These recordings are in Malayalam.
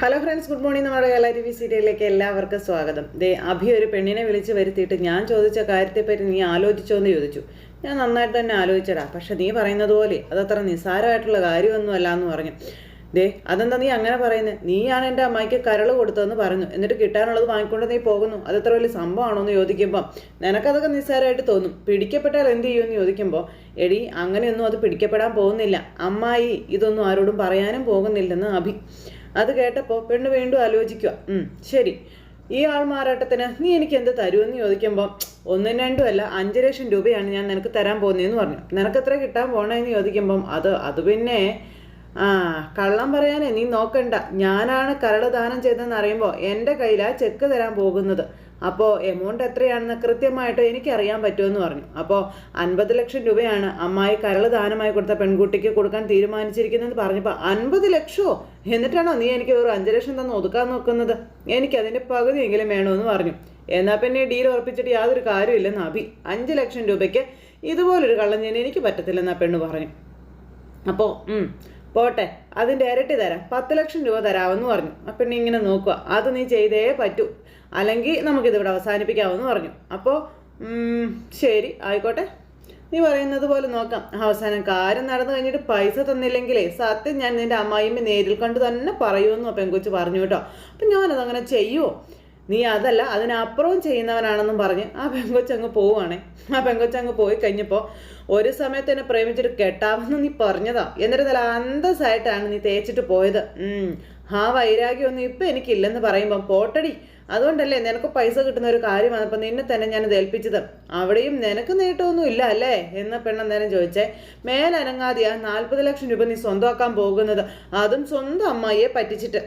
ഹലോ ഫ്രണ്ട്സ് ഗുഡ് മോർണിംഗ് നമ്മുടെ കേരള ടി വി സീരിയലിലേക്ക് എല്ലാവർക്കും സ്വാഗതം. ദേ അഭി ഒരു പെണ്ണിനെ വിളിച്ച് വരുത്തിയിട്ട് ഞാൻ ചോദിച്ച കാര്യത്തെപ്പറ്റി നീ ആലോചിച്ചോ എന്ന് ചോദിച്ചു. ഞാൻ നന്നായിട്ട് തന്നെ ആലോചിച്ചടാ. പക്ഷെ നീ പറയുന്നത് പോലെ അതത്ര നിസ്സാരമായിട്ടുള്ള കാര്യമൊന്നുമല്ല എന്ന് പറഞ്ഞു. ദേ അതെന്താ നീ അങ്ങനെ പറയുന്നത് നീയാണ് എന്റെ അമ്മായിക്ക് കരൾ കൊടുത്തതെന്ന് പറഞ്ഞു. എന്നിട്ട് കിട്ടാനുള്ളത് വാങ്ങിക്കൊണ്ട് നീ പോകുന്നു. അതത്ര വലിയ സംഭവമാണോ എന്ന് ചോദിക്കുമ്പോൾ നിനക്കതൊക്കെ നിസ്സാരമായിട്ട് തോന്നും. പിടിക്കപ്പെട്ടാൽ എന്ത് ചെയ്യുമെന്ന് ചോദിക്കുമ്പോൾ എടി അങ്ങനെയൊന്നും അത് പിടിക്കപ്പെടാൻ പോകുന്നില്ല. അമ്മായി ഇതൊന്നും ആരോടും പറയാനും പോകുന്നില്ലെന്ന് അഭി. അത് കേട്ടപ്പോൾ പെണ്ണ് വീണ്ടും ആലോചിക്കുക ശരി. ഈ ആൾ മാറാട്ടത്തിന് നീ എനിക്ക് എന്ത് തരുമെന്ന് ചോദിക്കുമ്പോൾ ഒന്നും രണ്ടും അല്ല അഞ്ച് ലക്ഷം രൂപയാണ് ഞാൻ നിനക്ക് തരാൻ പോകുന്നതെന്ന് പറഞ്ഞു. നിനക്ക് എത്ര കിട്ടാൻ പോണേന്ന് ചോദിക്കുമ്പം അത് അത് പിന്നെ ആ കള്ളം പറയാനേ നീ നോക്കണ്ട. ഞാനാണ് കരട് ദാനം ചെയ്തതെന്ന് അറിയുമ്പോൾ എന്റെ കയ്യിലാ ചെക്ക് തരാൻ പോകുന്നത്. അപ്പോൾ എമൗണ്ട് എത്രയാണെന്ന് കൃത്യമായിട്ട് എനിക്കറിയാൻ പറ്റുമെന്ന് പറഞ്ഞു. അപ്പോൾ അൻപത് ലക്ഷം രൂപയാണ് അമ്മായി കരൾ ദാനമായി കൊടുത്ത പെൺകുട്ടിക്ക് കൊടുക്കാൻ തീരുമാനിച്ചിരിക്കുന്നതെന്ന് പറഞ്ഞപ്പോൾ അൻപത് ലക്ഷമോ എന്നിട്ടാണോ നീ എനിക്ക് ഒരു അഞ്ച് ലക്ഷം തന്നെ ഒതുക്കാൻ നോക്കുന്നത്? എനിക്കതിന്റെ പകുതിയെങ്കിലും വേണമെന്ന് പറഞ്ഞു. എന്നാൽ പിന്നെ ഡീൽ ഉറപ്പിച്ചിട്ട് യാതൊരു കാര്യമില്ലെന്ന് അഭി. അഞ്ച് ലക്ഷം രൂപയ്ക്ക് ഇതുപോലൊരു കള്ളം ചെയ്യാൻ എനിക്ക് പറ്റത്തില്ലെന്ന് ആ പെണ്ണ് പറഞ്ഞു. അപ്പോൾ പോട്ടെ അതിന്റെ ഇരട്ടി തരാം പത്ത് ലക്ഷം രൂപ തരാമെന്ന് പറഞ്ഞു. ആ നീ ഇങ്ങനെ നോക്കുക അത് നീ ചെയ്തേ പറ്റൂ. അല്ലെങ്കിൽ നമുക്കിതിവിടെ അവസാനിപ്പിക്കാമെന്ന് പറഞ്ഞു. അപ്പോൾ ശരി ആയിക്കോട്ടെ. നീ പറയുന്നത് പോലെ നോക്കാം. അവസാനം കാര്യം നടന്നു കഴിഞ്ഞിട്ട് പൈസ തന്നില്ലെങ്കിലേ സത്യം ഞാൻ നിന്റെ അമ്മായിമ്മ നേരിൽ കണ്ട് തന്നെ പറയുമെന്നു പെൺകൊച്ചു പറഞ്ഞു കേട്ടോ. അപ്പം ഞാനതങ്ങനെ ചെയ്യുമോ നീ അതല്ല അതിനപ്പുറവും ചെയ്യുന്നവനാണെന്നും പറഞ്ഞ് ആ പെങ്കൊച്ചങ്ങ് പോവുകയാണെ. ആ പെങ്കൊച്ചങ്ങ് പോയി കഴിഞ്ഞപ്പോൾ ഒരു സമയത്ത് എന്നെ പ്രേമിച്ചിട്ട് കെട്ടാമെന്ന് നീ പറഞ്ഞതാ. എന്നിട്ട് അന്തസ്സായിട്ടാണ് നീ തേച്ചിട്ട് പോയത്. ആ വൈരാഗ്യമൊന്നും ഇപ്പം എനിക്കില്ലെന്ന് പറയുമ്പം പോട്ടടി അതുകൊണ്ടല്ലേ നിനക്ക് പൈസ കിട്ടുന്ന ഒരു കാര്യം വന്നപ്പോൾ നിന്നെ തന്നെ ഞാൻ ഏൽപ്പിച്ചത്. അവിടെയും നിനക്ക് നേട്ടമൊന്നും ഇല്ല അല്ലേ? എന്ന പെണ്ണെന്നേരം ചോദിച്ചേ മേലനങ്ങാതെയാ നാൽപ്പത് ലക്ഷം രൂപ നീ സ്വന്തമാക്കാൻ പോകുന്നത്? അതും സ്വന്തം അമ്മായിയെ പറ്റിച്ചിട്ട്.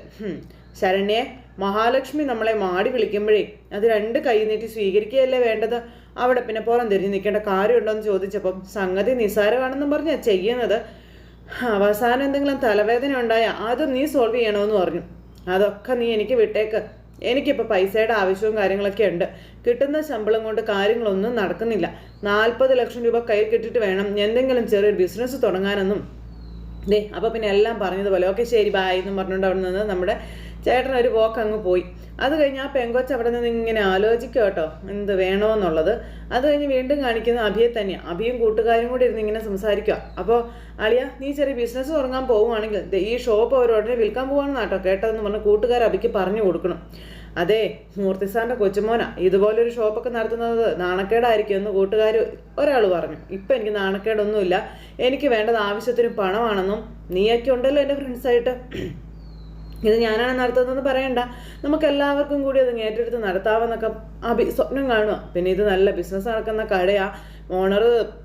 ശരണ്യെ മഹാലക്ഷ്മി നമ്മളെ മാടി വിളിക്കുമ്പോഴേ അത് രണ്ട് കൈ നീട്ടി സ്വീകരിക്കുകയല്ലേ വേണ്ടത്? അവിടെ പിന്നെ പുറം തിരിഞ്ഞ് നിൽക്കേണ്ട കാര്യമുണ്ടോയെന്ന് ചോദിച്ചപ്പം സംഗതി നിസ്സാരമാണെന്നും പറഞ്ഞാ ചെയ്യുന്നത്. അവസാനം എന്തെങ്കിലും തലവേദന ഉണ്ടായാൽ അത് നീ സോൾവ് ചെയ്യണമെന്ന് പറഞ്ഞു. അതൊക്കെ നീ എനിക്ക് വിട്ടേക്ക്. എനിക്കിപ്പോൾ പൈസയുടെ ആവശ്യവും കാര്യങ്ങളൊക്കെ ഉണ്ട്. കിട്ടുന്ന ശമ്പളം കൊണ്ട് കാര്യങ്ങളൊന്നും നടക്കുന്നില്ല. നാൽപ്പത് ലക്ഷം രൂപ കയ്യിൽ കിട്ടിയിട്ട് വേണം എന്തെങ്കിലും ചെറിയൊരു ബിസിനസ് തുടങ്ങാനെന്നും. ദേ അപ്പോൾ പിന്നെ എല്ലാം പറഞ്ഞതുപോലെ ഓക്കെ ശരി ബായ് എന്നും പറഞ്ഞുകൊണ്ട് അവിടെ നിന്ന് നമ്മുടെ ചേട്ടൻ ഒരു പോക്ക് അങ്ങ് പോയി. അത് കഴിഞ്ഞ് ആ പെങ്കൊച്ച് അവിടെ നിന്ന് ഇങ്ങനെ ആലോചിക്കും കേട്ടോ എന്ത് വേണമെന്നുള്ളത് അത് കഴിഞ്ഞ് വീണ്ടും കാണിക്കുന്ന അഭിയെ തന്നെയാണ് അഭിയും കൂട്ടുകാരും കൂടി ഇരുന്ന് ഇങ്ങനെ സംസാരിക്കുക. അപ്പോൾ അളിയ നീ ചെറിയ ബിസിനസ് തുടങ്ങാൻ പോവുകയാണെങ്കിൽ ഈ ഷോപ്പ് അവർ ഉടനെ വിൽക്കാൻ പോവാണെന്ന് കേട്ടോ കേട്ടതെന്ന് പറഞ്ഞ് കൂട്ടുകാർ അഭിക്ക് പറഞ്ഞു കൊടുക്കണം. അതെ മൂർത്തിസാറിന്റെ കൊച്ചുമോനാ. ഇതുപോലൊരു ഷോപ്പൊക്കെ നടത്തുന്നത് നാണക്കേടായിരിക്കും എന്ന് കൂട്ടുകാർ ഒരാൾ പറഞ്ഞു. ഇപ്പം എനിക്ക് നാണക്കേടൊന്നുമില്ല. എനിക്ക് വേണ്ടത് ആവശ്യത്തിന് പണമാണെന്നും നീയൊക്കെ ഉണ്ടല്ലോ എന്റെ ഫ്രണ്ട്സായിട്ട് ഇത് ഞാനാണ് നടത്തുന്നതെന്ന് പറയണ്ട. നമുക്ക് എല്ലാവർക്കും കൂടി അത് ഏറ്റെടുത്ത് നടത്താമെന്നൊക്കെ ആ സ്വപ്നം കാണുക പിന്നെ ഇത് നല്ല ബിസിനസ് നടക്കുന്ന കടയാ. ഓണർ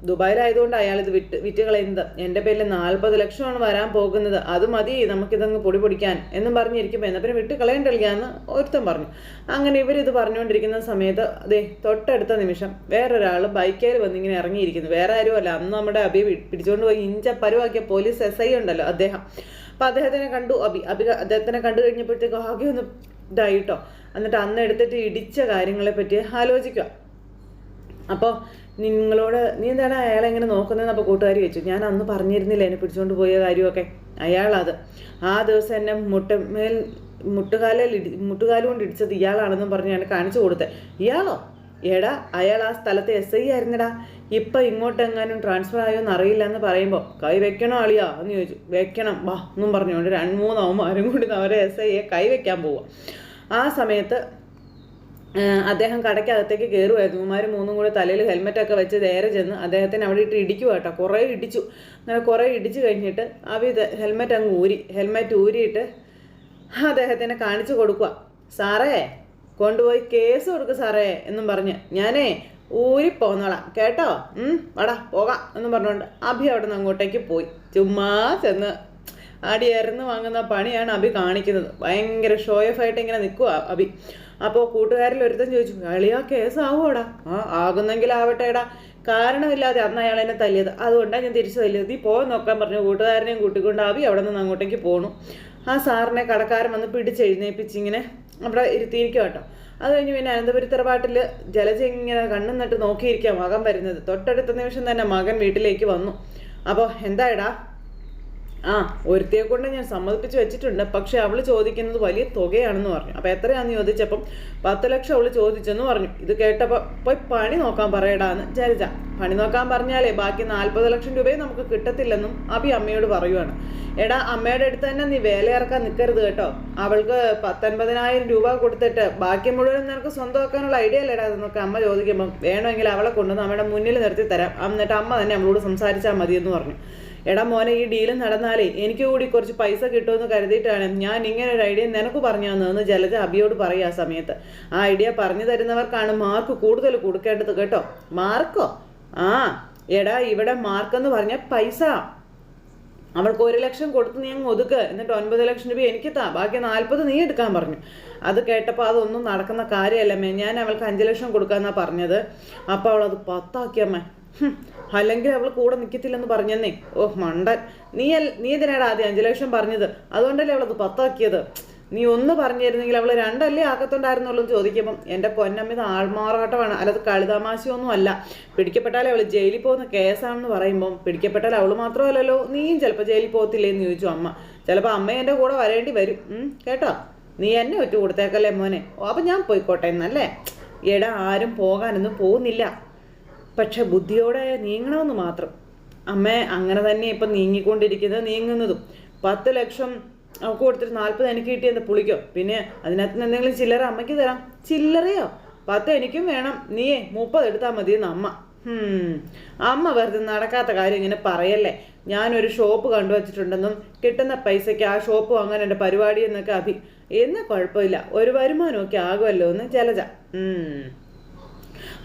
ദുബായിലായതുകൊണ്ട് അയാൾ ഇത് വിറ്റ് വിറ്റ് കളയുന്നത് എന്റെ പേരിൽ നാൽപ്പത് ലക്ഷമാണ് വരാൻ പോകുന്നത്. അത് മതി നമുക്കിതങ്ങ് പൊടി പൊടിക്കാൻ എന്നും പറഞ്ഞിരിക്കുമ്പോൾ എന്നാൽ പിന്നെ വിട്ട് കളയണ്ടല്ലാന്ന് ഒരുത്തൻ പറഞ്ഞു. അങ്ങനെ ഇവരിത് പറഞ്ഞുകൊണ്ടിരിക്കുന്ന സമയത്ത് അതെ തൊട്ടടുത്ത നിമിഷം വേറൊരാൾ ബൈക്കേൽ വന്നിങ്ങനെ ഇറങ്ങിയിരിക്കുന്നു. വേറെ ആരുമല്ല. അന്ന് നമ്മുടെ അഭി പിടിച്ചുകൊണ്ട് പോയി. ഇഞ്ച പരുവാക്കിയ പോലീസ് എസ് ഐ ഉണ്ടല്ലോ അദ്ദേഹം. അപ്പം അദ്ദേഹത്തിനെ കണ്ടു അഭി അഭി അദ്ദേഹത്തിനെ കണ്ടു കഴിഞ്ഞപ്പോഴത്തേക്ക് ആകെ ഒന്ന് ഇതായിട്ടോ എന്നിട്ട് അന്ന് എടുത്തിട്ട് ഇടിച്ച കാര്യങ്ങളെ പറ്റി ആലോചിക്കുക. അപ്പോൾ നിങ്ങളോട് നീ എന്താണ് അയാളെ എങ്ങനെ നോക്കുന്നതെന്ന് അപ്പോൾ കൂട്ടുകാരി വെച്ചു ഞാൻ അന്ന് പറഞ്ഞിരുന്നില്ല എന്നെ പിടിച്ചുകൊണ്ട് പോയ കാര്യമൊക്കെ? അയാളത്. ആ ദിവസം എന്നെ മുട്ടമേൽ മുട്ടുകാലിൽ ഇടി മുട്ടുകാലം കൊണ്ട് ഇടിച്ചത് ഇയാളാണെന്നും പറഞ്ഞ് ഞാൻ കാണിച്ചു കൊടുത്തേ. ഇയാളോ? എടാ അയാൾ ആ സ്ഥലത്തെ എസ് ഐ ആയിരുന്നടാ. ഇപ്പം ഇങ്ങോട്ടെങ്ങാനും ട്രാൻസ്ഫർ ആയോ എന്ന് അറിയില്ല എന്ന് പറയുമ്പോൾ കൈ വെക്കണോ അളിയാ? എന്ന് ചോദിച്ചു. വെക്കണം. വാ എന്നും പറഞ്ഞുകൊണ്ട് രണ്ട് മൂന്ന് അവന്മാരും കൂടി അവരെ എസ് ഐയെ കൈ വെക്കാൻ പോവുക ആ സമയത്ത് അദ്ദേഹം കടയ്ക്കകത്തേക്ക് കയറുമായിരുന്നു ഇവന്മാർ മൂന്നും കൂടെ തലയിൽ ഹെൽമെറ്റൊക്കെ വെച്ച് നേരെ ചെന്ന് അദ്ദേഹത്തിന് അവിടെ ഇട്ട് ഇടിക്കുക കേട്ടോ. കുറേ ഇടിച്ചു. അങ്ങനെ കുറേ ഇടിച്ചു കഴിഞ്ഞിട്ട് അവ ഹെൽമെറ്റ് അങ്ങ് ഊരി ഹെൽമെറ്റ് ഊരിയിട്ട് അദ്ദേഹത്തിനെ കാണിച്ചു കൊടുക്കുക സാറേ കൊണ്ടുപോയി കേസ് കൊടുക്കുക സാറേ എന്നും പറഞ്ഞ്. ഞാനേ ഊരി പോന്നോളാം കേട്ടോ? ഉം വടാ പോകാം എന്നും പറഞ്ഞുകൊണ്ട് അഭി അവിടെ നിന്ന് അങ്ങോട്ടേക്ക് പോയി. ചുമ്മാ ചെന്ന് അടി എറിന്ന് വാങ്ങുന്ന പണിയാണ് അഭി കാണിക്കുന്നത്. ഭയങ്കര ഷോ ഓഫ് ആയിട്ട് ഇങ്ങനെ നിൽക്കുക അഭി. അപ്പോൾ കൂട്ടുകാരിൽ ഒരുത്തൻ ചോദിച്ചു അളിയാ കേസാവോടാ ആ ആകുന്നെങ്കിൽ ആവട്ടെ ഇടാ കാരണമില്ലാതെ അന്ന് അയാൾ എന്നെ തല്ലിയത്. അതുകൊണ്ടാണ് ഞാൻ തിരിച്ചു തല്ലിയത്. നീ പോകാൻ നോക്കാൻ പറഞ്ഞു കൂട്ടുകാരനെയും കൂട്ടിക്കൊണ്ട് അഭി അവിടെ നിന്ന് അങ്ങോട്ടേക്ക് പോണു. ആ സാറിനെ കടക്കാരൻ വന്ന് പിടിച്ചെഴുന്നേപ്പിച്ച് ഇങ്ങനെ അവിടെ ഇരുത്തിയിരിക്കും കേട്ടോ അത് കഴിഞ്ഞ് പിന്നെ അനന്തപുരി തറവാട്ടിൽ ജലജ ഇങ്ങനെ കണ്ണും നട്ട് നോക്കിയിരിക്കുക മകൻ വരുന്നത്. തൊട്ടടുത്ത നിമിഷം തന്നെ മകൻ വീട്ടിലേക്ക് വന്നു. അപ്പോൾ എന്തായടാ? ആ ഒരുത്തിയെ കൊണ്ട് ഞാൻ സമ്മതിപ്പിച്ച് വെച്ചിട്ടുണ്ട്. പക്ഷെ അവൾ ചോദിക്കുന്നത് വലിയ തുകയാണെന്ന് പറഞ്ഞു. അപ്പോൾ എത്രയാന്ന് ചോദിച്ചപ്പം പത്ത് ലക്ഷം അവൾ ചോദിച്ചെന്ന് പറഞ്ഞു. ഇത് കേട്ടപ്പോൾ പോയി പണി നോക്കാൻ പറയടാന്ന് ജലജ പണി നോക്കാൻ പറഞ്ഞാലേ ബാക്കി നാൽപ്പത് ലക്ഷം രൂപയും നമുക്ക് കിട്ടത്തില്ലെന്നും അഭി അമ്മയോട് പറയുവാണ്. എടാ അമ്മയുടെ അടുത്ത് തന്നെ നീ വേല ഇറക്കാൻ നിൽക്കരുത് കേട്ടോ. അവൾക്ക് പത്തൊൻപതിനായിരം രൂപ കൊടുത്തിട്ട് ബാക്കി മുഴുവൻ നിനക്ക് സ്വന്തമാക്കാനുള്ള ഐഡിയ അല്ലേടാ എന്നൊക്കെ അമ്മ ചോദിക്കുമ്പോൾ വേണമെങ്കിൽ അവളെ കൊണ്ടുവന്ന് അമ്മയുടെ മുന്നിൽ നിർത്തി തരാം എന്നിട്ട് അമ്മ തന്നെ അവളോട് സംസാരിച്ചാൽ എന്ന് പറഞ്ഞു. എടാ മോനെ ഈ ഡീൽ നടന്നാലേ എനിക്ക് കൂടി കുറച്ച് പൈസ കിട്ടുമെന്ന് കരുതിയിട്ടാണ് ഞാൻ ഇങ്ങനെ ഒരു ഐഡിയ നിനക്ക് പറഞ്ഞു തന്നതെന്ന് ജലജ അബിയോട് പറയുക ആ സമയത്ത്. ആ ഐഡിയ പറഞ്ഞു തരുന്നവർക്കാണ് മാർക്ക് കൂടുതൽ കൊടുക്കേണ്ടത് കേട്ടോ. മാർക്കോ ആ എടാ ഇവിടെ മാർക്കെന്ന് പറഞ്ഞ പൈസ. അവൾക്ക് ഒരു ലക്ഷം കൊടുത്ത് നീ അങ്ങ് ഒതുക്ക്. എന്നിട്ട് ഒൻപത് ലക്ഷം രൂപ എനിക്ക് താ. ബാക്കി നാൽപ്പത് നീ എടുക്കാൻ പറഞ്ഞു. അത് കേട്ടപ്പോൾ അതൊന്നും നടക്കുന്ന കാര്യമല്ലമ്മേ ഞാൻ അവൾക്ക് അഞ്ച് ലക്ഷം കൊടുക്കാന്നാ പറഞ്ഞത്. അപ്പോൾ അവൾ അത് പത്താക്കിയമ്മേ അല്ലെങ്കിൽ അവൾ കൂടെ നിൽക്കത്തില്ലെന്ന് പറഞ്ഞെന്നേ. ഓ മണ്ടൻ. നീ നീ എന്തിനാടാ ആദ്യം അഞ്ചു ലക്ഷം പറഞ്ഞത്? അതുകൊണ്ടല്ലേ അവളത് പത്താക്കിയത്? നീ ഒന്ന് പറഞ്ഞിരുന്നെങ്കിൽ അവൾ രണ്ടല്ലേ ആക്കത്തുണ്ടായിരുന്നുള്ളൂ ചോദിക്കുമ്പം എന്റെ പൊന്നമ്മ ഇത് ആൾമാറാട്ടമാണ്. അല്ലാതെ കളിതാമാശയൊന്നും അല്ല. പിടിക്കപ്പെട്ടാലേ അവൾ ജയിലിൽ പോകുന്ന കേസാണെന്ന് പറയുമ്പം പിടിക്കപ്പെട്ടാൽ അവൾ മാത്രമല്ലല്ലോ. നീയും ചിലപ്പോൾ ജയിലിൽ പോകത്തില്ലേ എന്ന് ചോദിച്ചു അമ്മ. ചിലപ്പോൾ അമ്മ എന്റെ കൂടെ വരേണ്ടി വരും. കേട്ടോ? നീ എന്നെ ഒറ്റ കൊടുത്തേക്കല്ലേ മോനെ? ഓ അപ്പം ഞാൻ പോയിക്കോട്ടെ എന്നല്ലേ? എടാ ആരും പോകാനൊന്നും പോകുന്നില്ല. പക്ഷെ ബുദ്ധിയോടെ നീങ്ങണമെന്ന് മാത്രം. അമ്മ അങ്ങനെ തന്നെ ഇപ്പം നീങ്ങിക്കൊണ്ടിരിക്കുന്നത് നീങ്ങുന്നതും. പത്ത് ലക്ഷം അവൾക്ക് കൊടുത്തിട്ട് നാൽപ്പത് എനിക്ക് കിട്ടിയെന്ന് പുളിക്കോ? പിന്നെ അതിനകത്ത് നിന്ന് എന്തെങ്കിലും ചില്ലറ അമ്മയ്ക്ക് തരാം. ചില്ലറയോ? പത്ത് എനിക്കും വേണം. നീയേ മുപ്പത് എടുത്താൽ മതിയെന്ന് അമ്മ. അമ്മ വെറുതെ നടക്കാത്ത കാര്യം ഇങ്ങനെ പറയല്ലേ? ഞാനൊരു ഷോപ്പ് കണ്ടുവച്ചിട്ടുണ്ടെന്നും കിട്ടുന്ന പൈസയ്ക്ക് ആ ഷോപ്പ് വാങ്ങാൻ എന്റെ പരിപാടി എന്നൊക്കെ അഭി എന്ന കുഴപ്പമില്ല. ഒരു വരുമാനമൊക്കെ ആകുമല്ലോ എന്ന് ജലജ.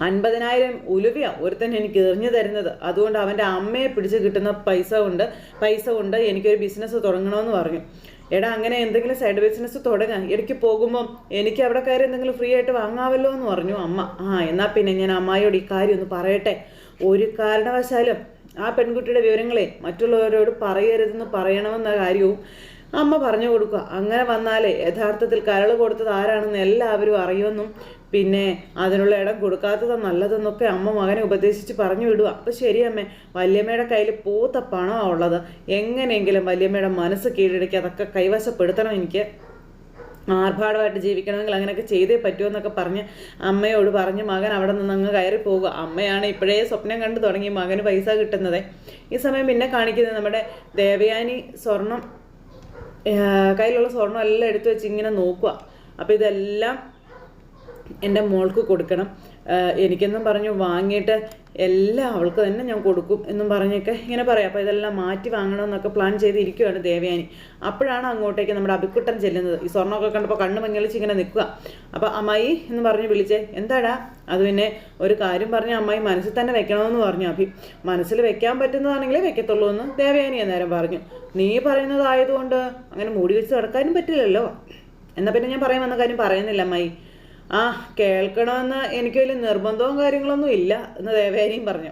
അൻപതിനായിരം ഉലുവിയ ഒരുത്തൻ എനിക്ക് എറിഞ്ഞു തരുന്നത്. അതുകൊണ്ട് അവന്റെ അമ്മയെ പിടിച്ച് കിട്ടുന്ന പൈസ കൊണ്ട് പൈസ കൊണ്ട് എനിക്കൊരു ബിസിനസ് തുടങ്ങണമെന്ന് പറഞ്ഞു. എടാ അങ്ങനെ എന്തെങ്കിലും സൈഡ് ബിസിനസ് തുടങ്ങാം. ഇടയ്ക്ക് പോകുമ്പം എനിക്ക് അവിടെ കയറി എന്തെങ്കിലും ഫ്രീ ആയിട്ട് വാങ്ങാമല്ലോ എന്ന് പറഞ്ഞു അമ്മ. ആ എന്നാൽ പിന്നെ ഞാൻ അമ്മായിയോട് ഈ കാര്യം ഒന്ന് പറയട്ടെ. ഒരു കാരണവശാലും ആ പെൺകുട്ടിയുടെ വിവരങ്ങളെ മറ്റുള്ളവരോട് പറയരുതെന്ന് പറയണമെന്ന കാര്യവും അമ്മ പറഞ്ഞു കൊടുക്കുക. അങ്ങനെ വന്നാലേ യഥാർത്ഥത്തിൽ കരൾ കൊടുത്തത് ആരാണെന്ന് എല്ലാവരും അറിയുമെന്നും പിന്നെ അതിനുള്ള ഇടം കൊടുക്കാത്തത് നല്ലതെന്നൊക്കെ അമ്മ മകനെ ഉപദേശിച്ച് പറഞ്ഞു വിടുക. അപ്പം ശരി അമ്മേ വല്യമ്മയുടെ കയ്യിൽ പൂത്ത പണമാണ് ഉള്ളത്. എങ്ങനെയെങ്കിലും വല്യമ്മയുടെ മനസ്സ് കീഴടക്കി അതൊക്കെ കൈവശപ്പെടുത്തണം എനിക്ക്. ആർഭാടമായിട്ട് ജീവിക്കണമെങ്കിൽ അങ്ങനെയൊക്കെ ചെയ്തേ പറ്റുമെന്നൊക്കെ പറഞ്ഞ് അമ്മയോട് പറഞ്ഞ് മകൻ അവിടെ നിന്ന് അങ്ങ് കയറി പോകുക അമ്മയാണ് ഇപ്പോഴേ സ്വപ്നം കണ്ടു തുടങ്ങി മകന് പൈസ കിട്ടുന്നത്. ഈ സമയം പിന്നെ കാണിക്കുന്നത് നമ്മുടെ ദേവയാനി സ്വർണം കയ്യിലുള്ള സ്വർണം എല്ലാം എടുത്തു വെച്ച് ഇങ്ങനെ നോക്കുക അപ്പോൾ ഇതെല്ലാം എന്റെ മോൾക്ക് കൊടുക്കണം. എനിക്കെന്നും പറഞ്ഞു വാങ്ങിയിട്ട് എല്ലാം അവൾക്ക് തന്നെ ഞാൻ കൊടുക്കും എന്നും പറഞ്ഞൊക്കെ ഇങ്ങനെ പറയാം. അപ്പോൾ ഇതെല്ലാം മാറ്റി വാങ്ങണമെന്നൊക്കെ പ്ലാൻ ചെയ്തിരിക്കുകയാണ് ദേവയാനി. അപ്പോഴാണ് അങ്ങോട്ടേക്ക് നമ്മുടെ അഭിക്കുട്ടൻ ചെല്ലുന്നത്. ഈ സ്വർണമൊക്കെ കണ്ടപ്പോൾ കണ്ണ് മഞ്ഞളിച്ച് ഇങ്ങനെ നിൽക്കുക. അപ്പോൾ അമ്മായി എന്ന് പറഞ്ഞ് വിളിച്ചേ എന്താടാ? അത് പിന്നെ ഒരു കാര്യം പറഞ്ഞ് അമ്മായി മനസ്സിൽ തന്നെ വെക്കണമെന്ന് പറഞ്ഞു അഭി. മനസ്സിൽ വെക്കാൻ പറ്റുന്നതാണെങ്കിലേ വെക്കത്തുള്ളൂ എന്ന് ദേവയാനി അന്നേരം പറഞ്ഞു. നീ പറയുന്നതായതുകൊണ്ട് അങ്ങനെ മൂടി വെച്ച് നടക്കാനും പറ്റില്ലല്ലോ. എന്നാൽ പിന്നെ ഞാൻ പറയാൻ വന്ന കാര്യം പറയുന്നില്ല അമ്മായി. ആ കേൾക്കണമെന്ന് എനിക്ക് വലിയ നിർബന്ധവും കാര്യങ്ങളൊന്നും ഇല്ല എന്ന് ദേവേനിയും പറഞ്ഞു.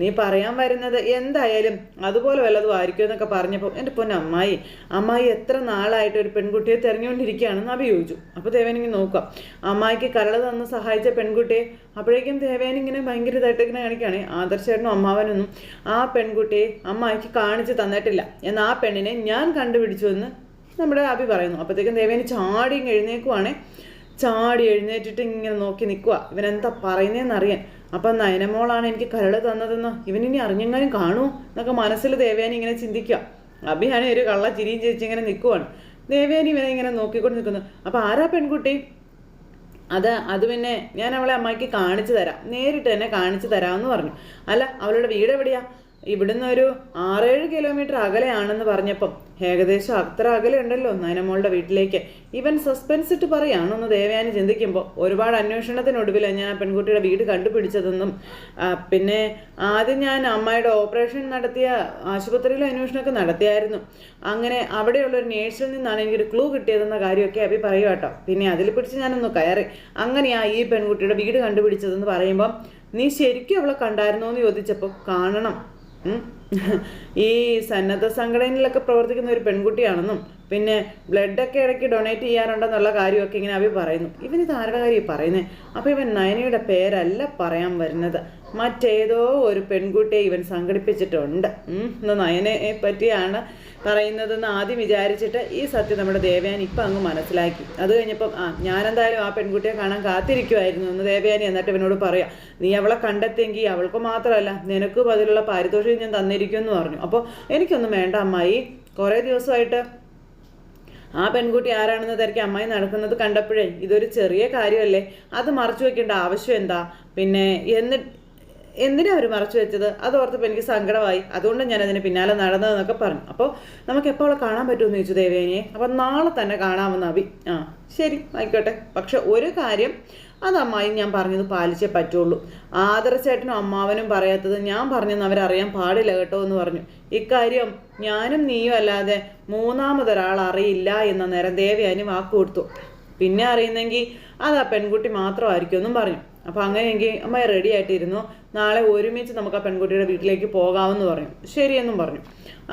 നീ പറയാൻ വരുന്നത് എന്തായാലും അതുപോലെ വല്ലതും ആയിരിക്കും എന്നൊക്കെ പറഞ്ഞപ്പോൾ എന്റെ പൊന്നെ അമ്മായി അമ്മായി എത്ര നാളായിട്ട് ഒരു പെൺകുട്ടിയെ തിരഞ്ഞുകൊണ്ടിരിക്കുകയാണെന്ന് അഭിയോഗിച്ചു അപ്പോൾ ദേവേനിങ്ങനെ നോക്കാം. അമ്മായിക്ക് കരൾ തന്ന് സഹായിച്ച പെൺകുട്ടിയെ അപ്പോഴേക്കും ദേവേനിങ്ങനെ ഭയങ്കര ഇതായിട്ട് ഇങ്ങനെ കാണിക്കുകയാണ്. ആദർശേട്ടനും അമ്മാവനൊന്നും ആ പെൺകുട്ടിയെ അമ്മായിക്ക് കാണിച്ചു തന്നിട്ടില്ല. എന്നാൽ ആ പെണ്ണിനെ ഞാൻ കണ്ടുപിടിച്ചു എന്ന് നമ്മുടെ അഭി പറയുന്നു. അപ്പോഴത്തേക്കും ദേവേനി ചാടിയും എഴുന്നേക്കുവാണേ. ചാടി എഴുന്നേറ്റിട്ട് ഇങ്ങനെ നോക്കി നിൽക്കുക ഇവൻ എന്താ പറയുന്നതെന്ന് അറിയാൻ അപ്പം നയനമോളാണ് എനിക്ക് കരൾ തന്നതെന്ന്. ഇവനിനി അറിഞ്ഞെങ്ങാനും കാണൂ എന്നൊക്കെ മനസ്സിൽ ദേവയാനി ഇങ്ങനെ ചിന്തിക്കുക അഭിയാണെ ഒരു കള്ള ചിരിയും ചേച്ചി ഇങ്ങനെ നിൽക്കുവാണ് ദേവയാനി ഇവനെ ഇങ്ങനെ നോക്കിക്കൊണ്ട് നിൽക്കുന്നു അപ്പം ആരാ പെൺകുട്ടി? അത് അത് പിന്നെ ഞാൻ അവളെ അമ്മയ്ക്ക് കാണിച്ചു തരാം. നേരിട്ട് തന്നെ കാണിച്ചു തരാമെന്ന് പറഞ്ഞു. അല്ല അവളുടെ വീട് എവിടെയാ? ഇവിടുന്ന് ഒരു ആറേഴ് കിലോമീറ്റർ അകലെയാണെന്ന് പറഞ്ഞപ്പം ഏകദേശം അത്ര അകലെ ഉണ്ടല്ലോ നയനമോളുടെ വീട്ടിലേക്ക്. ഇവൻ സസ്പെൻസ് ഇട്ട് പറയാണെന്ന് ദേവയാനി ചിന്തിക്കുമ്പോൾ ഒരുപാട് അന്വേഷണത്തിനൊടുവിലാണ് ഞാൻ ആ പെൺകുട്ടിയുടെ വീട് കണ്ടുപിടിച്ചതെന്നും പിന്നെ ആദ്യം ഞാൻ അമ്മയുടെ ഓപ്പറേഷൻ നടത്തിയ ആശുപത്രിയിലെ അന്വേഷണമൊക്കെ നടത്തിയായിരുന്നു. അങ്ങനെ അവിടെയുള്ള ഒരു നേഴ്സിൽ നിന്നാണ് എനിക്കൊരു ക്ലൂ കിട്ടിയതെന്ന കാര്യമൊക്കെ അഭി പറയുക കേട്ടോ പിന്നെ അതിൽ പിടിച്ച് ഞാനൊന്ന് കയറി. അങ്ങനെയാ ഈ പെൺകുട്ടിയുടെ വീട് കണ്ടുപിടിച്ചതെന്ന് പറയുമ്പം നീ ശരിക്കും അവളെ കണ്ടായിരുന്നോ എന്ന് ചോദിച്ചപ്പോൾ കാണണം. ഈ സന്നദ്ധ സംഘടനയിലൊക്കെ പ്രവർത്തിക്കുന്ന ഒരു പെൺകുട്ടിയാണെന്നും പിന്നെ ബ്ലഡൊക്കെ ഇടയ്ക്ക് ഡൊണേറ്റ് ചെയ്യാറുണ്ടെന്നുള്ള കാര്യമൊക്കെ ഇങ്ങനെ അവി പറയുന്നു. ഇവന് ആരുടെ കാര്യം പറയുന്നത് അപ്പോൾ ഇവൻ നയനയുടെ പേരല്ല പറയാൻ വരുന്നത്. മറ്റേതോ ഒരു പെൺകുട്ടിയെ ഇവൻ സംഘടിപ്പിച്ചിട്ടുണ്ട്. നയനയെ പറ്റിയാണ് പറയുന്നതെന്ന് ആദ്യം വിചാരിച്ചിട്ട് ഈ സത്യം നമ്മുടെ ദേവയാനി ഇപ്പം അങ്ങ് മനസ്സിലാക്കി. അത് കഴിഞ്ഞപ്പം ആ ഞാനെന്തായാലും ആ പെൺകുട്ടിയെ കാണാൻ കാത്തിരിക്കുമായിരുന്നു എന്ന് ദേവയാനി എന്നിട്ട് ഇവനോട് പറയാം നീ അവളെ കണ്ടെത്തിയെങ്കിൽ അവൾക്ക് മാത്രമല്ല നിനക്കും അതിലുള്ള പാരിതോഷികം ഞാൻ തന്നിരിക്കും എന്ന് പറഞ്ഞു. അപ്പോൾ എനിക്കൊന്നും വേണ്ട അമ്മായി കുറേ ദിവസമായിട്ട് ആ പെൺകുട്ടി ആരാണെന്ന് തിരക്കി അമ്മായി നടക്കുന്നത് കണ്ടപ്പോഴേ ഇതൊരു ചെറിയ കാര്യമല്ലേ? അത് മറച്ചു വെക്കേണ്ട ആവശ്യം എന്താ? പിന്നെ എന്ന് എന്തിനാ അവർ മറച്ചു വെച്ചത്? അത് ഓർത്തപ്പോൾ എനിക്ക് സങ്കടമായി. അതുകൊണ്ട് ഞാൻ അതിന് പിന്നാലെ നടന്നതെന്നൊക്കെ പറഞ്ഞു. അപ്പോൾ നമുക്ക് എപ്പോൾ അവളെ കാണാൻ പറ്റുമെന്ന് ചോദിച്ചു ദേവേനിയെ. അപ്പം നാളെ തന്നെ കാണാമെന്ന് അഭി. ആ ശരി ആയിക്കോട്ടെ. പക്ഷെ ഒരു കാര്യം അത് അമ്മായി ഞാൻ പറഞ്ഞത് പാലിച്ചേ പറ്റുള്ളൂ. ആദർശേട്ടനും അമ്മാവനും പറയാത്തത് ഞാൻ പറഞ്ഞെന്ന് അവരറിയാൻ പാടില്ല കേട്ടോ എന്ന് പറഞ്ഞു. ഇക്കാര്യം ഞാനും നീയും അല്ലാതെ മൂന്നാമതൊരാൾ അറിയില്ല എന്ന നേരം ദേവയാനി വാക്ക് കൊടുത്തു. പിന്നെ അറിയുന്നെങ്കിൽ അത് ആ പെൺകുട്ടി മാത്രമായിരിക്കും എന്നും പറഞ്ഞു. അപ്പോൾ അങ്ങനെയെങ്കിൽ അമ്മ റെഡി ആയിട്ടിരുന്നു. നാളെ ഒരുമിച്ച് നമുക്ക് ആ പെൺകുട്ടിയുടെ വീട്ടിലേക്ക് പോകാമെന്ന് പറഞ്ഞു. ശരിയെന്നും പറഞ്ഞു.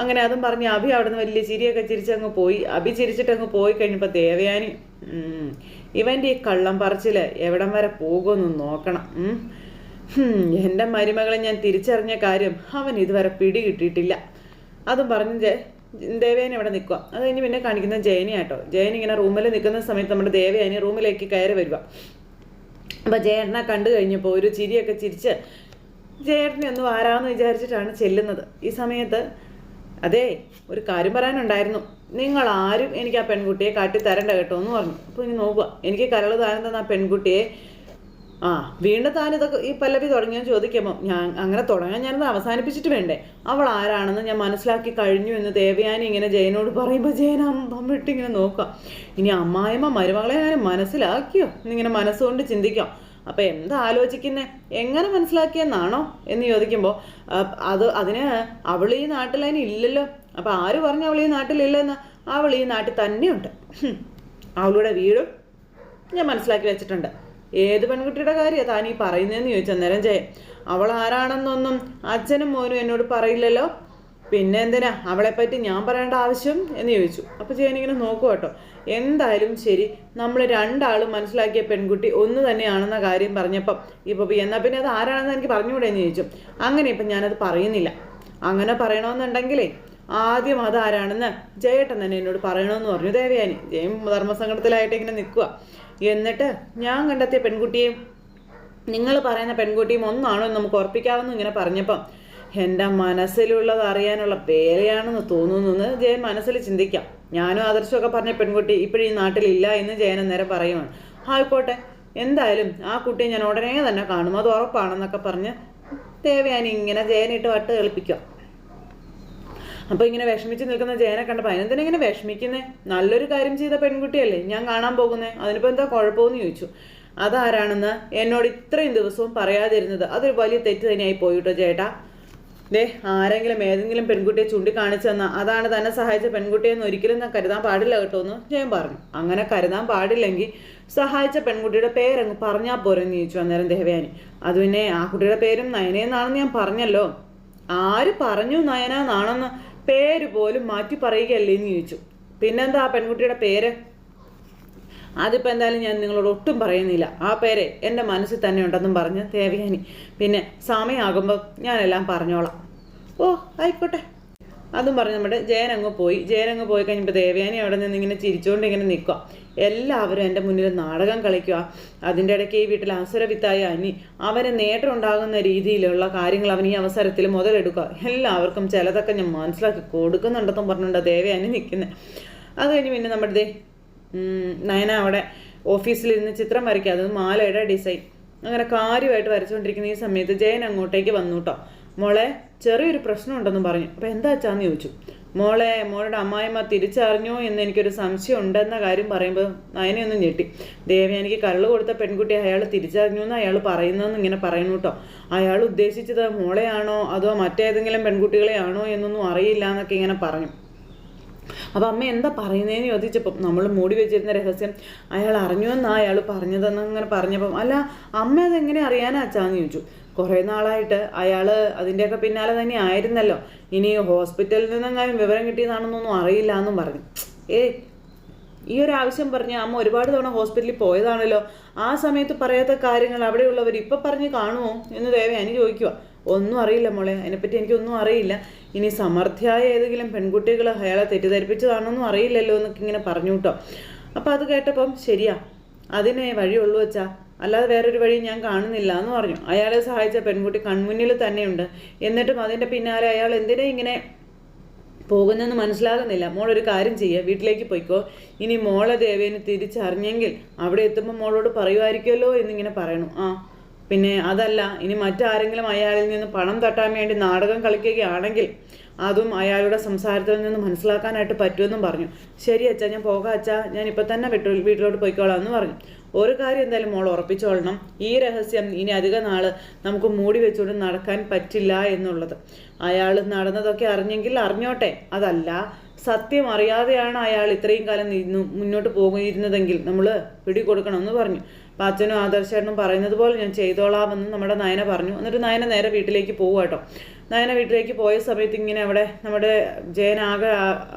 അങ്ങനെ അതും പറഞ്ഞ് അഭി അവിടെ നിന്ന് വലിയ ചിരിയൊക്കെ ചിരിച്ചങ്ങ് പോയി. അഭി ചിരിച്ചിട്ടങ്ങ് പോയി കഴിഞ്ഞപ്പോൾ ദേവയാനി ഇവന്റെ ഈ കള്ളം പറച്ചിൽ എവിടം വരെ പോകുമെന്ന് നോക്കണം. എന്റെ മരുമകളെ ഞാൻ തിരിച്ചറിഞ്ഞ കാര്യം അവൻ ഇതുവരെ പിടി കിട്ടിയിട്ടില്ല അതും പറഞ്ഞ് ദേവയാനി അവിടെ നിൽക്കുക അത് കഴിഞ്ഞ് പിന്നെ കാണിക്കുന്ന ജയനിയാട്ടോ ജയനി ഇങ്ങനെ റൂമിൽ നിൽക്കുന്ന സമയത്ത് നമ്മുടെ ദേവയാനി റൂമിലേക്ക് കയറി വരിക അപ്പം ജയേട്ടനെ കണ്ടു കഴിഞ്ഞപ്പോൾ ഒരു ചിരിയൊക്കെ ചിരിച്ച് ജയേട്ടനെ ഒന്ന് ആരാന്ന് വിചാരിച്ചിട്ടാണ് ചെല്ലുന്നത്. ഈ സമയത്ത് അതെ ഒരു കാര്യം പറയാനുണ്ടായിരുന്നു. നിങ്ങൾ ആരും എനിക്ക് ആ പെൺകുട്ടിയെ കാട്ടി തരണ്ട കേട്ടോ എന്ന് പറഞ്ഞു. അപ്പോൾ ഇനി നോക്കുക എനിക്ക് കരൾ താരം തന്ന ആ പെൺകുട്ടിയെ ആ വീണ്ടും താൻ ഇതൊക്കെ ഈ പല്ലവി തുടങ്ങിയെന്ന് ചോദിക്കുമ്പോൾ ഞാൻ അങ്ങനെ തുടങ്ങാൻ ഞാനത് അവസാനിപ്പിച്ചിട്ട് വേണ്ടേ. അവൾ ആരാണെന്ന് ഞാൻ മനസ്സിലാക്കി കഴിഞ്ഞു എന്ന് ദേവയാനി ഇങ്ങനെ ജയനോട് പറയുമ്പോൾ ജയൻ അമ്മിട്ട് ഇങ്ങനെ നോക്കാം ഇനി അമ്മായിമ്മ മരുമകളെ ഞാൻ മനസ്സിലാക്കിയോ? എന്നിങ്ങനെ മനസ്സുകൊണ്ട് ചിന്തിക്കാം. അപ്പം എന്താ ആലോചിക്കുന്നേ? എങ്ങനെ മനസ്സിലാക്കിയെന്നാണോ എന്ന് ചോദിക്കുമ്പോൾ അത് അതിന് അവൾ ഈ നാട്ടിൽ അതിന് ഇല്ലല്ലോ. അപ്പം ആര് പറഞ്ഞു അവൾ ഈ നാട്ടിലില്ലെന്ന് അവൾ ഈ നാട്ടിൽ തന്നെയുണ്ട്. അവളുടെ വീടും ഞാൻ മനസ്സിലാക്കി വെച്ചിട്ടുണ്ട്. ഏത് പെൺകുട്ടിയുടെ കാര്യമാണ് താൻ ഈ പറയുന്നതെന്ന് ചോദിച്ചു അന്നേരം ചേ അവൾ ആരാണെന്നൊന്നും അച്ഛനും മോനും എന്നോട് പറയില്ലല്ലോ. പിന്നെ എന്തിനാ? പറ്റി ഞാൻ പറയേണ്ട ആവശ്യം? എന്ന് ചോദിച്ചു. അപ്പോൾ ജയൻ ഇങ്ങനെ നോക്കുക കേട്ടോ. എന്തായാലും ശരി നമ്മൾ രണ്ടാളും മനസ്സിലാക്കിയ പെൺകുട്ടി ഒന്ന് തന്നെയാണെന്ന കാര്യം പറഞ്ഞപ്പം ഇപ്പോൾ എന്നാൽ പിന്നെ അത് ആരാണെന്ന് എനിക്ക് പറഞ്ഞുകൂടെ എന്ന് ചോദിച്ചു. അങ്ങനെ ഇപ്പം ഞാനത് പറയുന്നില്ല. അങ്ങനെ പറയണമെന്നുണ്ടെങ്കിലേ ആദ്യം അതാരാണെന്ന് ജയേട്ടൻ തന്നെ എന്നോട് പറയണമെന്ന് പറഞ്ഞു. ദേവയാനി ജയം ധർമ്മസങ്കടത്തിലായിട്ട് ഇങ്ങനെ നിൽക്കുക എന്നിട്ട് ഞാൻ കണ്ടെത്തിയ പെൺകുട്ടിയും നിങ്ങൾ പറയുന്ന പെൺകുട്ടിയും ഒന്നാണോ എന്ന് നമുക്ക് ഉറപ്പിക്കാമെന്ന് ഇങ്ങനെ പറഞ്ഞപ്പം എന്റെ മനസ്സിലുള്ളത് അറിയാനുള്ള പേരെയാണെന്ന് തോന്നുന്നു ജയൻ മനസ്സിൽ ചിന്തിക്കാം. ഞാനും ആദർശമൊക്കെ പറഞ്ഞ പെൺകുട്ടി ഇപ്പോഴും ഈ നാട്ടിലില്ല എന്ന് ജയൻ അന്നേരം പറയുവാണ്. ആയിക്കോട്ടെ എന്തായാലും ആ കുട്ടിയെ ഞാൻ ഉടനെ തന്നെ കാണും. അത് ഉറപ്പാണെന്നൊക്കെ പറഞ്ഞ് ദേവയാനി ഇങ്ങനെ ജയനിട്ട് വട്ട് കളിപ്പിക്കുക അപ്പൊ ഇങ്ങനെ വിഷമിച്ച് നിൽക്കുന്ന ജയനെ കണ്ടപ്പോൾ അതിനെന്തിനാ ഇങ്ങനെ വിഷമിക്കുന്നേ? നല്ലൊരു കാര്യം ചെയ്ത പെൺകുട്ടിയല്ലേ? ഞാൻ കാണാൻ പോകുന്നേ? അതിനിപ്പോ എന്താ കുഴപ്പമെന്ന് ചോദിച്ചു. അതാരാണെന്ന് എന്നോട് ഇത്രയും ദിവസവും പറയാതിരുന്നത് അതൊരു വലിയ തെറ്റ് തന്നെയായി പോയിട്ടോ ചേട്ടാ. ദേ ആരെങ്കിലും ഏതെങ്കിലും പെൺകുട്ടിയെ ചൂണ്ടിക്കാണിച്ചു തന്നാ അതാണ് തന്നെ സഹായിച്ച പെൺകുട്ടിയെന്ന് ഒരിക്കലും ഞാൻ കരുതാൻ പാടില്ല കേട്ടോ എന്ന് ഞാൻ പറഞ്ഞു. അങ്ങനെ കരുതാൻ പാടില്ലെങ്കിൽ സഹായിച്ച പെൺകുട്ടിയുടെ പേരങ്ങ് പറഞ്ഞാൽ പോരെന്ന് ചോദിച്ചു അന്നേരം ദേവയാനി. അത് പിന്നെ ആ കുട്ടിയുടെ പേരും നയനയെന്നാണെന്ന് ഞാൻ പറഞ്ഞല്ലോ. ആര് പറഞ്ഞു നയന എന്നാണെന്ന്? പേര് പോലും മാറ്റി പറയുകയല്ലേ എന്ന് ചോദിച്ചു. പിന്നെന്താ ആ പെൺകുട്ടിയുടെ പേര്? അതിപ്പോൾ എന്തായാലും ഞാൻ നിങ്ങളോട് ഒട്ടും പറയുന്നില്ല. ആ പേര് എന്റെ മനസ്സിൽ തന്നെ ഉണ്ടെന്നും പറഞ്ഞ് ദേവയാനി. പിന്നെ സമയമാകുമ്പോൾ ഞാനെല്ലാം പറഞ്ഞോളാം. ഓ ആയിക്കോട്ടെ. അതും പറഞ്ഞ് നമ്മുടെ ജയനങ്ങ് പോയി. ജയനങ്ങ് പോയി കഴിഞ്ഞപ്പോൾ ദേവയാനി അവിടെ നിന്ന് ഇങ്ങനെ ചിരിച്ചുകൊണ്ട് ഇങ്ങനെ നിൽക്കുക എല്ലാവരും എന്റെ മുന്നിൽ നാടകം കളിക്കുക. അതിന്റെ ഇടയ്ക്ക് ഈ വീട്ടിൽ അസുരവിത്തായ അനി അവന് നേട്ടമുണ്ടാകുന്ന രീതിയിലുള്ള കാര്യങ്ങൾ അവൻ ഈ അവസരത്തിൽ മുതലെടുക്കുക. എല്ലാവർക്കും ചിലതൊക്കെ ഞാൻ മനസ്സിലാക്കി കൊടുക്കുന്നുണ്ടെന്നും പറഞ്ഞുകൊണ്ട് അനി നിൽക്കുന്നത് അത് കഴിഞ്ഞ് പിന്നെ നമ്മുടെ ദേ നയന അവിടെ ഓഫീസിലിരുന്ന് ചിത്രം വരയ്ക്കുക. അത് മാലയുടെ ഡിസൈൻ. അങ്ങനെ കാര്യമായിട്ട് വരച്ചുകൊണ്ടിരിക്കുന്ന ഈ സമയത്ത് ജയൻ അങ്ങോട്ടേക്ക് വന്നു കേട്ടോ. മോളെ ചെറിയൊരു പ്രശ്നം ഉണ്ടെന്ന് പറഞ്ഞു. അപ്പോൾ എന്താ വെച്ചാന്ന് ചോദിച്ചു. മോളെ മോളുടെ അമ്മായിമ്മ തിരിച്ചറിഞ്ഞോ എന്ന് എനിക്കൊരു സംശയം ഉണ്ടെന്ന കാര്യം പറയുമ്പോൾ നയനയൊന്നും ഞെട്ടി. ദേവി എനിക്ക് കള്ളു കൊടുത്ത പെൺകുട്ടി അയാൾ തിരിച്ചറിഞ്ഞു എന്ന് അയാൾ പറയുന്നതെന്ന് ഇങ്ങനെ പറയുന്നു കേട്ടോ അയാൾ ഉദ്ദേശിച്ചത് മോളെയാണോ അതോ മറ്റേതെങ്കിലും പെൺകുട്ടികളെയാണോ എന്നൊന്നും അറിയില്ല എന്നൊക്കെ ഇങ്ങനെ പറഞ്ഞു. അപ്പം അമ്മ എന്താ പറയുന്നതെന്ന് ചോദിച്ചപ്പം നമ്മൾ മൂടി വെച്ചിരുന്ന രഹസ്യം അയാൾ അറിഞ്ഞു എന്നാ അയാൾ പറഞ്ഞതെന്ന് അങ്ങനെ പറഞ്ഞപ്പം അല്ല അമ്മ അതെങ്ങനെ അറിയാനാച്ചാന്ന് ചോദിച്ചു. കുറേ നാളായിട്ട് അയാൾ അതിന്റെയൊക്കെ പിന്നാലെ തന്നെ ആയിരുന്നല്ലോ. ഇനി ഹോസ്പിറ്റലിൽ നിന്നെങ്ങാനും വിവരം കിട്ടിയതാണെന്നൊന്നും അറിയില്ല എന്നും പറഞ്ഞു. ഏ ഈ ഒരു ആവശ്യം പറഞ്ഞ് അമ്മ ഒരുപാട് തവണ ഹോസ്പിറ്റലിൽ പോയതാണല്ലോ. ആ സമയത്ത് പറയാത്ത കാര്യങ്ങൾ അവിടെയുള്ളവർ ഇപ്പം പറഞ്ഞ് കാണുമോ എന്ന് ദേവയാനി ചോദിക്കുക ഒന്നും അറിയില്ല മോളെ അതിനെപ്പറ്റി എനിക്കൊന്നും അറിയില്ല. ഇനി സമർത്ഥ്യായ ഏതെങ്കിലും പെൺകുട്ടികൾ അയാളെ തെറ്റിദ്ധരിപ്പിച്ചതാണോന്നും അറിയില്ലല്ലോ എന്നൊക്കെ ഇങ്ങനെ പറഞ്ഞു കേട്ടോ അപ്പോൾ അത് കേട്ടപ്പം ശരിയാ അതിനെ വഴിയുള്ളൂ വെച്ചാ അല്ലാതെ വേറൊരു വഴി ഞാൻ കാണുന്നില്ല എന്ന് പറഞ്ഞു. അയാളെ സഹായിച്ച പെൺകുട്ടി കൺമുന്നിൽ തന്നെയുണ്ട്. എന്നിട്ടും അതിന്റെ പിന്നാലെ അയാൾ എന്തിനാ ഇങ്ങനെ പോകുന്നെന്ന് മനസ്സിലാകുന്നില്ല. മോൾ ഒരു കാര്യം ചെയ്യുക വീട്ടിലേക്ക് പോയിക്കോ. ഇനി മോളെ ദേവേനെ തിരിച്ചറിഞ്ഞെങ്കിൽ അവിടെ എത്തുമ്പോൾ മോളോട് പറയുമായിരിക്കുമല്ലോ എന്നിങ്ങനെ പറയണു. ആ പിന്നെ അതല്ല ഇനി മറ്റാരെങ്കിലും അയാളിൽ നിന്ന് പണം തട്ടാൻ വേണ്ടി നാടകം കളിക്കുകയാണെങ്കിൽ അതും അയാളുടെ സംസാരത്തിൽ നിന്ന് മനസ്സിലാക്കാനായിട്ട് പറ്റുമെന്നും പറഞ്ഞു. ശരി അച്ഛാ ഞാൻ പോകാം അച്ഛാ. ഞാൻ ഇപ്പം തന്നെ വിട്ടു വീട്ടിലോട്ട് പോയിക്കോളാം എന്ന് പറഞ്ഞു. ഒരു കാര്യം എന്തായാലും മോൾ ഉറപ്പിച്ചോളണം. ഈ രഹസ്യം ഇനി അധിക നാൾ നമുക്ക് മൂടി വെച്ചുകൊണ്ട് നടക്കാൻ പറ്റില്ല എന്നുള്ളത്. അയാൾ നടന്നതൊക്കെ അറിഞ്ഞെങ്കിൽ അറിഞ്ഞോട്ടെ. അതല്ല സത്യം അറിയാതെയാണ് അയാൾ ഇത്രയും കാലം മുന്നോട്ട് പോയിരുന്നതെങ്കിൽ നമ്മൾ പിടികൊടുക്കണമെന്ന് പറഞ്ഞു. അപ്പം അച്ഛനും ആദർശേട്ടനും പറയുന്നത് പോലെ ഞാൻ ചെയ്തോളാമെന്ന് നമ്മുടെ നയന പറഞ്ഞു. എന്നിട്ട് നയന നേരെ വീട്ടിലേക്ക് പോകുക കേട്ടോ. നയന വീട്ടിലേക്ക് പോയ സമയത്ത് ഇങ്ങനെ അവിടെ നമ്മുടെ ആകെ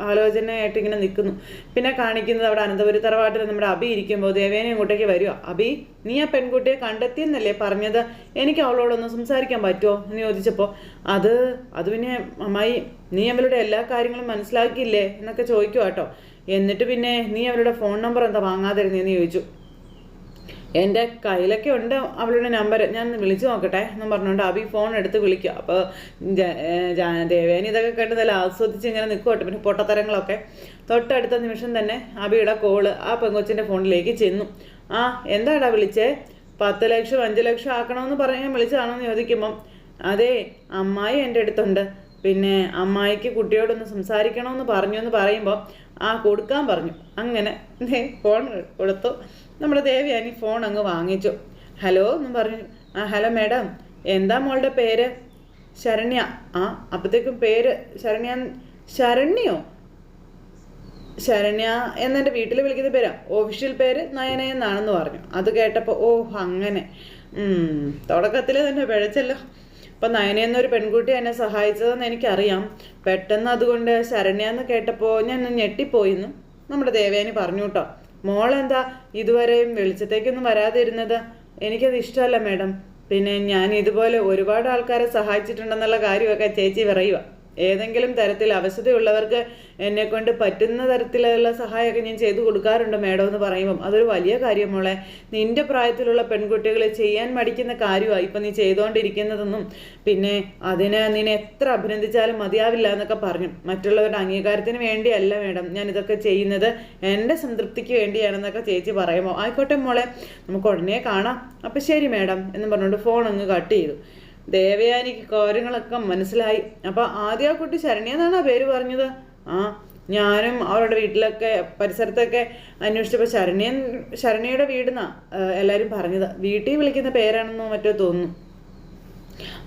ആലോചനയായിട്ട് ഇങ്ങനെ നിൽക്കുന്നു. പിന്നെ കാണിക്കുന്നത് അവിടെ അനന്തപുരി തറവാട്ടിൽ നമ്മുടെ അബി ഇരിക്കുമ്പോൾ ദേവേനെ ഇങ്ങോട്ടേക്ക് വരിക. അബി നീ ആ പെൺകുട്ടിയെ കണ്ടെത്തിയെന്നല്ലേ പറഞ്ഞത്? എനിക്ക് അവളോടൊന്ന് സംസാരിക്കാൻ പറ്റുമോ? എന്ന് ചോദിച്ചപ്പോൾ അത് അത് പിന്നെ അമ്മായി നീ അവളുടെ എല്ലാ കാര്യങ്ങളും മനസ്സിലാക്കിയില്ലേ? എന്നൊക്കെ ചോദിക്കുക കേട്ടോ. എന്നിട്ട് പിന്നെ നീ അവരുടെ ഫോൺ നമ്പർ എന്താ വാങ്ങാതിരുന്നേന്ന് ചോദിച്ചു. എന്റെ കയ്യിലൊക്കെ ഉണ്ട് അവളുടെ നമ്പർ. ഞാൻ വിളിച്ചു നോക്കട്ടെ എന്നും പറഞ്ഞുകൊണ്ട് അബി ഫോൺ എടുത്ത് വിളിക്കുക. അപ്പോൾ ദേവേനി ഇതൊക്കെ കേട്ട് നല്ല ആസ്വദിച്ച് ഇങ്ങനെ നിൽക്കുവട്ടെ പിന്നെ പൊട്ടത്തരങ്ങളൊക്കെ. തൊട്ടടുത്ത നിമിഷം തന്നെ അബിയുടെ കോൾ ആ പെങ്കൊച്ചിന്റെ ഫോണിലേക്ക് ചെന്നു. ആ എന്താടാ വിളിച്ചേ? പത്ത് ലക്ഷം അഞ്ച് ലക്ഷം ആക്കണമെന്ന് പറയാൻ വിളിച്ചതാണോ എന്ന് ചോദിക്കുമ്പം അതെ അമ്മായി എന്റെ അടുത്തുണ്ട്. പിന്നെ അമ്മായിക്ക് കുട്ടിയോടൊന്ന് സംസാരിക്കണമെന്ന് പറഞ്ഞു എന്ന് പറയുമ്പോൾ ആ കൊടുക്കാൻ പറഞ്ഞു. അങ്ങനെ ഫോൺ കൊടുത്തു നമ്മുടെ ദേവയാനി ഫോൺ അങ്ങ് വാങ്ങിച്ചു. ഹലോ എന്ന് പറഞ്ഞു. ആ ഹലോ മേഡം എന്താ മോളുടെ പേര്? ശരണ്യ. ആ അപ്പോഴത്തേക്കും പേര് ശരണ്യ ശരണ്യോ? ശരണ്യ എന്നെന്റെ വീട്ടിൽ വിളിക്കുന്ന പേരാ. ഓഫീഷ്യൽ പേര് നയന എന്നാണെന്ന് പറഞ്ഞു. അത് കേട്ടപ്പോൾ ഓ അങ്ങനെ. തുടക്കത്തിൽ തന്നെ പിഴച്ചല്ലോ. അപ്പം നയന എന്നൊരു പെൺകുട്ടി എന്നെ സഹായിച്ചതെന്ന് എനിക്കറിയാം. പെട്ടെന്ന് അതുകൊണ്ട് ശരണ്യ എന്ന് കേട്ടപ്പോൾ ഞാൻ ഞെട്ടിപ്പോയിന്ന് നമ്മുടെ ദേവയാനി പറഞ്ഞു കേട്ടോ. മോളെന്താ ഇതുവരെയും വെളിച്ചത്തേക്കൊന്നും വരാതിരുന്നത്? എനിക്കത് ഇഷ്ടമല്ല മാഡം. പിന്നെ ഞാൻ ഇതുപോലെ ഒരുപാട് ആൾക്കാരെ സഹായിച്ചിട്ടുണ്ടെന്നുള്ള കാര്യമൊക്കെ ചേച്ചി പറയുക ഏതെങ്കിലും തരത്തിൽ അവശതയുള്ളവർക്ക് എന്നെ കൊണ്ട് പറ്റുന്ന തരത്തിലുള്ള സഹായമൊക്കെ ഞാൻ ചെയ്തു കൊടുക്കാറുണ്ട് മേഡം എന്ന് പറയുമ്പം. അതൊരു വലിയ കാര്യം നിന്റെ പ്രായത്തിലുള്ള പെൺകുട്ടികളെ ചെയ്യാൻ മടിക്കുന്ന കാര്യമാണ് ഇപ്പം നീ ചെയ്തുകൊണ്ടിരിക്കുന്നതെന്നും പിന്നെ അതിനെ നിന്നെ എത്ര അഭിനന്ദിച്ചാലും മതിയാവില്ല എന്നൊക്കെ പറഞ്ഞു. മറ്റുള്ളവരുടെ അംഗീകാരത്തിന് വേണ്ടിയല്ല മേഡം ഞാൻ ഇതൊക്കെ ചെയ്യുന്നത്. എന്റെ സംതൃപ്തിക്ക് വേണ്ടിയാണെന്നൊക്കെ ചേച്ചി പറയുമ്പോൾ ആയിക്കോട്ടെ മോളെ നമുക്ക് ഉടനെ കാണാം. അപ്പം ശരി മേഡം എന്ന് പറഞ്ഞുകൊണ്ട് ഫോൺ അങ്ങ് കട്ട് ചെയ്തു. ദേവയാനിക്ക് കാര്യങ്ങളൊക്കെ മനസ്സിലായി. അപ്പൊ ആദ്യ ആ കുട്ടി ശരണ്യെന്നാണ് ആ പേര് പറഞ്ഞത്? ആ ഞാനും അവരുടെ വീട്ടിലൊക്കെ പരിസരത്തൊക്കെ അന്വേഷിച്ചപ്പോൾ ശരണ്യൻ ശരണ്യയുടെ വീടെന്നാ എല്ലാവരും പറഞ്ഞത്. വീട്ടിൽ വിളിക്കുന്ന പേരാണെന്നോ മറ്റോ തോന്നുന്നു.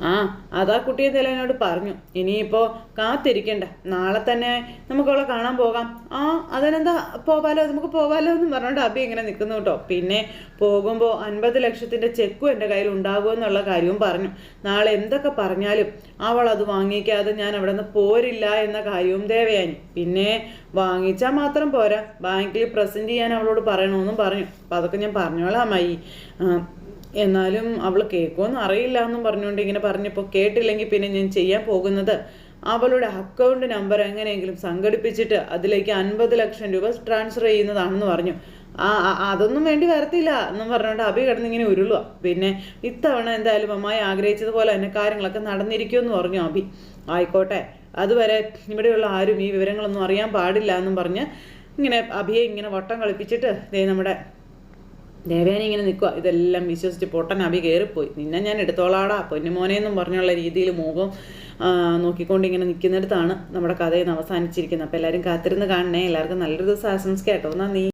ആ അതാ കുട്ടി എന്തായാലും എന്നോട് പറഞ്ഞു. ഇനിയിപ്പോൾ കാത്തിരിക്കണ്ട. നാളെ തന്നെ നമുക്ക് അവളെ കാണാൻ പോകാം. ആ അതിനെന്താ പോവാലോ? നമുക്ക് പോവാലോ എന്ന് പറഞ്ഞുകൊണ്ട് അബി ഇങ്ങനെ നിൽക്കുന്നു കേട്ടോ. പിന്നെ പോകുമ്പോൾ അൻപത് ലക്ഷത്തിന്റെ ചെക്കും എന്റെ കയ്യിൽ ഉണ്ടാകുമെന്നുള്ള കാര്യവും പറഞ്ഞു. നാളെ എന്തൊക്കെ പറഞ്ഞാലും അവൾ അത് വാങ്ങിക്കാതെ ഞാൻ അവിടെ നിന്ന് പോരില്ല എന്ന കാര്യവും ദേവയാനി. പിന്നെ വാങ്ങിച്ചാൽ മാത്രം പോരാ. ബാങ്കിൽ പ്രസന്റ് ചെയ്യാൻ അവളോട് പറയണമെന്നും പറഞ്ഞു. അപ്പം അതൊക്കെ ഞാൻ പറഞ്ഞോളാം അമ്മായി. എന്നാലും അവൾ കേൾക്കുമെന്ന് അറിയില്ല എന്നും പറഞ്ഞുകൊണ്ട് ഇങ്ങനെ പറഞ്ഞപ്പോൾ കേട്ടില്ലെങ്കിൽ പിന്നെ ഞാൻ ചെയ്യാൻ പോകുന്നത്. അവളുടെ അക്കൗണ്ട് നമ്പർ എങ്ങനെയെങ്കിലും സംഘടിപ്പിച്ചിട്ട് അതിലേക്ക് അൻപത് ലക്ഷം രൂപ ട്രാൻസ്ഫർ ചെയ്യുന്നതാണെന്ന് പറഞ്ഞു. ആ അതൊന്നും വേണ്ടി വരത്തില്ല എന്നും പറഞ്ഞുകൊണ്ട് അഭി കിടന്നിങ്ങനെ ഉരുളുക പിന്നെ ഇത്തവണ എന്തായാലും അമ്മായി ആഗ്രഹിച്ചതുപോലെ തന്നെ കാര്യങ്ങളൊക്കെ നടന്നിരിക്കുമെന്ന് പറഞ്ഞു അഭി. ആയിക്കോട്ടെ അതുവരെ ഇവിടെയുള്ള ആരും ഈ വിവരങ്ങളൊന്നും അറിയാൻ പാടില്ല എന്നും പറഞ്ഞ് ഇങ്ങനെ അഭിയെ ഇങ്ങനെ വട്ടം കളിപ്പിച്ചിട്ട് ദേ നമ്മുടെ ദേവേനെ ഇങ്ങനെ നിൽക്കുക ഇതെല്ലാം വിശ്വസിച്ച് പൊട്ടൻ അഭി കയറിപ്പോയി നിന്നെ ഞാൻ എടുത്തോളാടാ. പൊന്നുമോനെന്നും പറഞ്ഞുള്ള രീതിയിൽ മുഖം നോക്കിക്കൊണ്ട് ഇങ്ങനെ നിൽക്കുന്നിടത്താണ് നമ്മുടെ കഥയിൽ നിന്ന് അവസാനിച്ചിരിക്കുന്നത്. അപ്പോൾ എല്ലാവരും കാത്തിരുന്ന് കാണണേ. എല്ലാവർക്കും നല്ലൊരു ദിവസം ആശംസിക്കാം കേട്ടോ. നന്ദി.